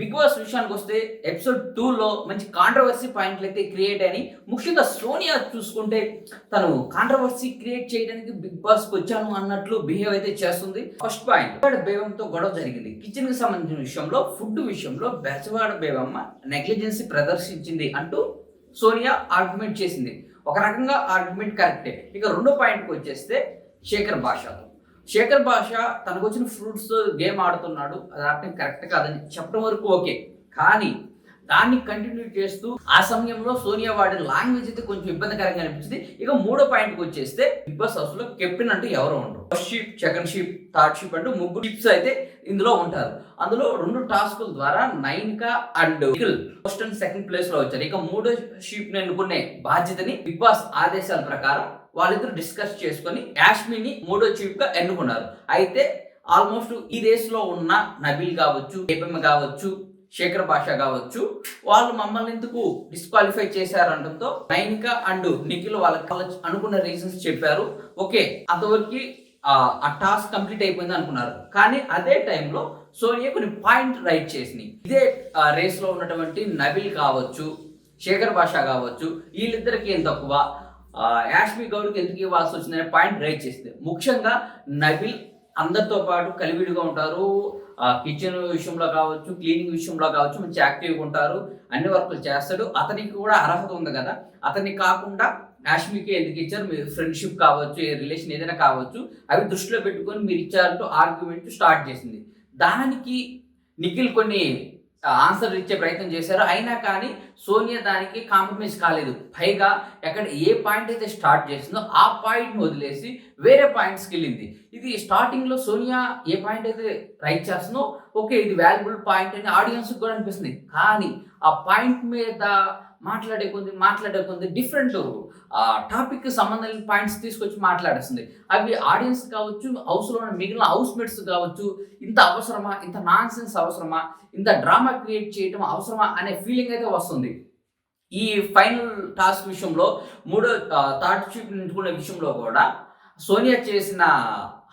Big boss విషయానికి వస్తే episode టూలో మంచి కాంట్రవర్సీ పాయింట్లు అయితే క్రియేట్ అని ముఖ్యంగా సోనియా చూసుకుంటే తను కాంట్రవర్సీ క్రియేట్ చేయడానికి బిగ్ బాస్ వచ్చాను అన్నట్లు బిహేవ్ అయితే చేస్తుంది. ఫస్ట్ పాయింట్ బెజవాడ బేగంతో గొడవ జరిగింది. కిచెన్కి సంబంధించిన విషయంలో ఫుడ్ విషయంలో బెజవాడ బేగమ్మ నెగ్లిజెన్సీ ప్రదర్శించింది అంటూ సోనియా ఆర్గ్యుమెంట్ చేసింది. ఒక రకంగా ఆర్గ్యుమెంట్ కరెక్టే ఇక రెండో పాయింట్కి వచ్చేస్తే శేఖర్ భాషతో శేఖర్ భాష తనకు వచ్చిన ఫ్రూట్స్ గేమ్ ఆడుతున్నాడు. అది ఆడటం కరెక్ట్ కాదని చెప్పడం వరకు ఓకే కానీ దాన్ని కంటిన్యూ చేస్తూ ఆ సమయంలో సోనియా వాడి లాంగ్వేజ్ అయితే కొంచెం ఇబ్బందికరంగా అనిపించింది. ఇక మూడో పాయింట్కి వచ్చేస్తే బిగ్ బాస్ హౌస్లో కెప్టెన్ అంటూ ఎవరు ఉండరు. First sheep second sheep third sheep అంటూ ముగ్గురు షిప్స్ అయితే ఇందులో ఉంటారు. అందులో రెండు టాస్కుల ద్వారా Nainika and first and second ప్లేస్లో వచ్చారు. ఇక మూడో షీప్ని ఎన్నుకునే బాధ్యతని బిగ్ బాస్ ఆదేశాల ప్రకారం వాళ్ళిద్దరు డిస్కస్ చేసుకొని యాష్మిని మూడో చీఫ్గా ఎన్నుకున్నారు. అయితే ఆల్మోస్ట్ ఈ రేస్లో ఉన్న నబీల్ కావచ్చు ఏపమ్మ కావచ్చు శేఖర్ భాష కావచ్చు. వాళ్ళు మమ్మల్ని ఎందుకు డిస్క్వాలిఫై చేశారంటంతో నైనిక అండ్ నిఖిల్ వాళ్ళకి వాళ్ళ అనుకున్న రీజన్స్ చెప్పారు. ఓకే అంతవరకు ఆ టాస్క్ కంప్లీట్ అయిపోయింది అనుకున్నారు. కానీ అదే టైంలో సోనియా కొన్ని పాయింట్ రైట్ చేసినాయి. ఇదే రేస్లో ఉన్నటువంటి నబిల్ కావచ్చు శేఖర్ భాష కావచ్చు వీళ్ళిద్దరికి ఏం తక్కువ? యాష్మి గౌడ్కి ఎందుకు ఇవ్వాల్సి వచ్చిందనే పాయింట్ రైట్ చేసింది. ముఖ్యంగా నబిల్ అందరితో పాటు కలివిడిగా ఉంటారు. కిచెన్ విషయంలో కావచ్చు క్లీనింగ్ విషయంలో కావచ్చు మంచి యాక్టివ్గా ఉంటారు. అన్ని వర్కులు చేస్తాడు. అతనికి కూడా అర్హత ఉంది కదా. అతన్ని కాకుండా యాష్మికి ఎందుకు ఇచ్చారు? మీరు ఫ్రెండ్షిప్ కావచ్చు ఏ రిలేషన్ ఏదైనా కావచ్చు అవి దృష్టిలో పెట్టుకొని మీరు ఇచ్చారంటూ ఆర్గ్యుమెంట్ స్టార్ట్ చేసింది. దానికి నిఖిల్ కొన్ని ఆన్సర్ ఇచ్చే ప్రయత్నం చేశారు అయినా కానీ సోనియా దానికి కాంప్రమైజ్ కాలేదు. పైగా ఎక్కడ ఏ పాయింట్ అయితే స్టార్ట్ చేసిందో ఆ పాయింట్ని వదిలేసి వేరే పాయింట్స్కి వెళ్ళింది. ఇది స్టార్టింగ్లో సోనియా ఏ పాయింట్ అయితే రైట్ చేస్తుందో ఓకే ఇది వాల్యుబుల్ పాయింట్ అని ఆడియన్స్కి కూడా అనిపిస్తుంది. కానీ ఆ పాయింట్ మీద మాట్లాడే కొద్ది మాట్లాడే కొద్ది డిఫరెంట్ టాపిక్ సంబంధం పాయింట్స్ తీసుకొచ్చి మాట్లాడేస్తుంది. అవి ఆడియన్స్ కావచ్చు హౌస్లో ఉన్న మిగిలిన హౌస్ మేట్స్ కావచ్చు ఇంత అవసరమా ఇంత నాన్ సెన్స్ అవసరమా ఇంత డ్రామా క్రియేట్ చేయటం అవసరమా అనే ఫీలింగ్ అయితే వస్తుంది. ఈ ఫైనల్ టాస్క్ విషయంలో మూడో థర్డ్ షీట్ నించుకునే విషయంలో కూడా సోనియా చేసిన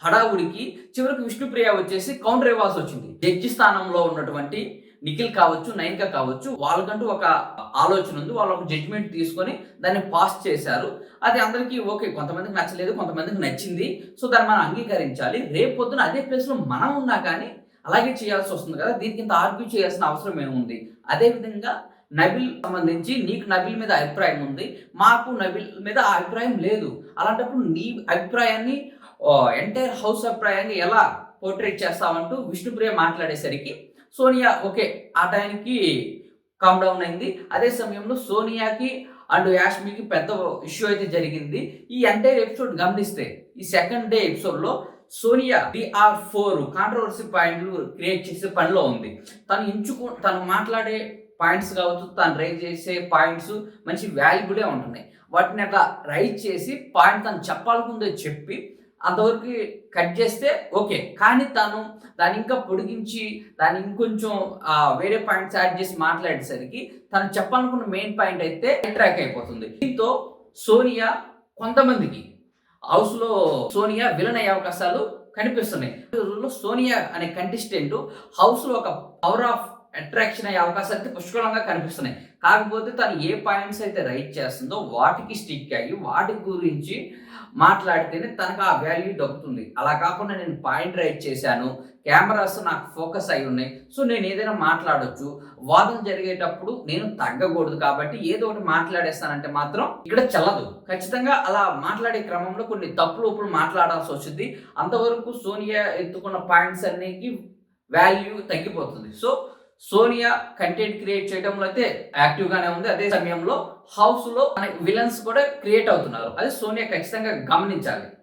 హడావుడికి చివరికి విష్ణుప్రియ వచ్చేసి కౌంటర్ ఇవ్వాల్సి వచ్చింది. జడ్జి స్థానంలో ఉన్నటువంటి నిఖిల్ కావచ్చు నైన్కా కావచ్చు వాళ్ళకంటూ ఒక ఆలోచన ఉంది. వాళ్ళు ఒక జడ్జిమెంట్ తీసుకొని దాన్ని పాస్ చేశారు. అది అందరికీ ఓకే కొంతమందికి నచ్చలేదు కొంతమందికి నచ్చింది. సో దాన్ని మనం అంగీకరించాలి. రేపు పొద్దున అదే ప్లేస్లో మనం ఉన్నా కానీ అలాగే చేయాల్సి వస్తుంది కదా. దీనికి ఇంత ఆర్గ్యూ చేయాల్సిన అవసరం ఏముంది? అదేవిధంగా నబిల్ సంబంధించి నీకు నబిల్ మీద అభిప్రాయం ఉంది. మాకు నబిల్ మీద అభిప్రాయం లేదు. అలాంటప్పుడు నీ అభిప్రాయాన్ని ఎంటైర్ హౌస్ అభిప్రాయాన్ని ఎలా పోర్ట్రేట్ చేస్తామంటూ విష్ణుప్రియ మాట్లాడేసరికి సోనియా ఓకే ఆ టైంకి కామ్ డౌన్ అయింది. అదే సమయంలో సోనియాకి అండ్ యాష్మికి పెద్ద ఇష్యూ అయితే జరిగింది. ఈ ఎంటైర్ ఎపిసోడ్ గమనిస్తే ఈ సెకండ్ డే ఎపిసోడ్లో సోనియా డిఆర్ ఫోర్ కాంట్రవర్సీ పాయింట్లు క్రియేట్ చేసే పనిలో ఉంది. తను ఎంచుకు తను మాట్లాడే పాయింట్స్ కావచ్చు తను రైజ్ చేసే పాయింట్స్ మంచి వాల్యుబులే ఉంటున్నాయి. వాటిని అట్లా రైజ్ చేసి పాయింట్ తను చెప్పాలనుకుందో చెప్పి అంతవరకు కట్ చేస్తే ఓకే. కానీ తను దాన్ని ఇంకా పొడిగించి దాన్ని ఇంకొంచెం ఆ, వేరే పాయింట్స్ యాడ్ చేసి మాట్లాడేసరికి తను చెప్పాలనుకున్న మెయిన్ పాయింట్ అయితే ట్రాక్ అయిపోతుంది. దీంతో సోనియా కొంతమందికి హౌస్లో సోనియా విలన్ అయ్యే అవకాశాలు కనిపిస్తున్నాయి. రోజుల్లో సోనియా అనే కంటెస్టెంట్ హౌస్లో ఒక పవర్ ఆఫ్ అట్రాక్షన్ అయ్యే అవకాశాలు అయితే పుష్కలంగా కనిపిస్తున్నాయి. కాకపోతే తను ఏ పాయింట్స్ అయితే రైట్ చేస్తుందో వాటికి స్టిక్ అయ్యి వాటి గురించి మాట్లాడితేనే తనకు ఆ వాల్యూ దక్కుతుంది. అలా కాకుండా నేను పాయింట్ రైట్ చేశాను కెమెరాస్ నాకు ఫోకస్ అయి ఉన్నాయి సో నేను ఏదైనా మాట్లాడొచ్చు. వాదన జరిగేటప్పుడు నేను తగ్గకూడదు కాబట్టి ఏదో ఒకటి మాట్లాడేస్తానంటే మాత్రం ఇక్కడ చల్లదు. ఖచ్చితంగా అలా మాట్లాడే క్రమంలో కొన్ని తప్పులు ఇప్పుడు మాట్లాడాల్సి వచ్చింది అంతవరకు సోనియా ఎత్తుకున్న పాయింట్స్ అన్నికి వాల్యూ తగ్గిపోతుంది. సో సోనియా కంటెంట్ క్రియేట్ చేయడంలో అయితే యాక్టివ్ గానే ఉంది. అదే సమయంలో హౌస్లో విలన్స్ కూడా క్రియేట్ అవుతున్నారు. అది సోనియా ఖచ్చితంగా గమనించాలి.